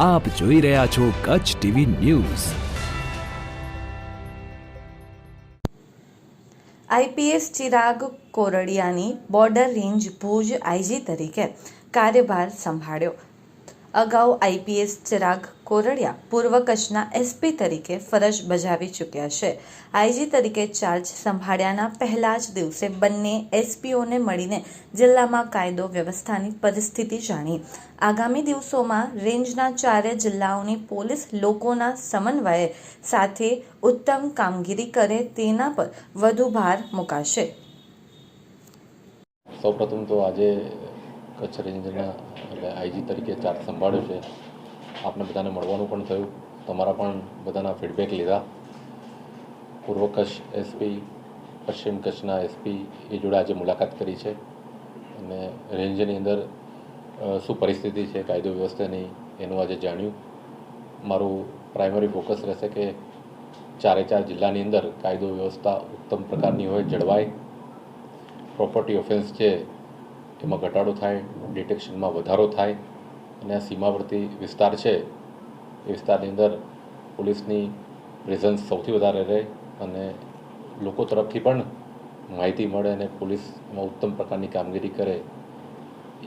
આપ જોઈ રહ્યા છો Kutch TV news. IPS Chirag કોરડિયાની border range Bhuj IG તરીકે કાર્યભાર સંભાળ્યો. અગાઉ આઈપીએસ ચિરાગ કોરડિયા પૂર્વ કચ્છના એસપી તરીકે ફરજ બજાવી ચૂક્યા છે. આઈજી તરીકે ચાર્જ સંભાળ્યાના પહેલા જ દિવસે બંને એસપીઓને મળીને જિલ્લામાં કાયદો વ્યવસ્થાની પરિસ્થિતિ જાણી. આગામી દિવસોમાં રેન્જના ચારે જિલ્લાઓની પોલીસ લોકોના સમન્વયે સાથે ઉત્તમ કામગીરી કરે તેના પર વધુ ભાર મુકાશે. સૌપ્રથમ તો આજે કચ્છ રેન્જના એટલે આઈજી તરીકે ચાર્જ સંભાળ્યો છે. આપને બધાને મળવાનું પણ થયું. તમારા પણ બધાના ફીડબેક લીધા. પૂર્વ કચ્છ એસપી પશ્ચિમ કચ્છના એસપી એ જોડે આજે મુલાકાત કરી છે. અને રેન્જની અંદર શું પરિસ્થિતિ છે, કાયદો વ્યવસ્થાની, એનું આજે જાણ્યું. મારું પ્રાઇમરી ફોકસ રહેશે કે ચારે ચાર જિલ્લાની અંદર કાયદો વ્યવસ્થા ઉત્તમ પ્રકારની હોય, જળવાય. પ્રોપર્ટી ઓફેન્સ છે એમાં ઘટાડો થાય ડિટેક્શનમાં વધારો થાય અને આ સીમાવર્તી વિસ્તાર છે, એ વિસ્તારની અંદર પોલીસની પ્રેઝન્સ સૌથી વધારે રહે અને લોકો તરફથી પણ માહિતી મળે અને પોલીસ એમાં ઉત્તમ પ્રકારની કામગીરી કરે,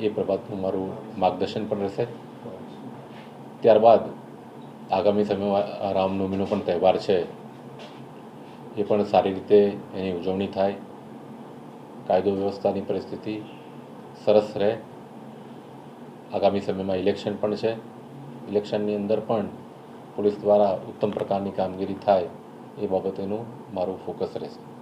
એ પ્રભાતનું મારું માર્ગદર્શન પણ રહેશે. ત્યારબાદ આગામી સમયમાં રામનવમીનો પણ તહેવાર છે, એ પણ સારી રીતે એની ઉજવણી થાય. કાયદો વ્યવસ્થાની પરિસ્થિતિ સરસ રહે. આગામી સમયમાં ઇલેક્શન પણ છે. ઇલેક્શનની અંદર પણ પોલીસ દ્વારા ઉત્તમ પ્રકારની કામગીરી થાય એ બાબતેનું મારું ફોકસ રહેશે.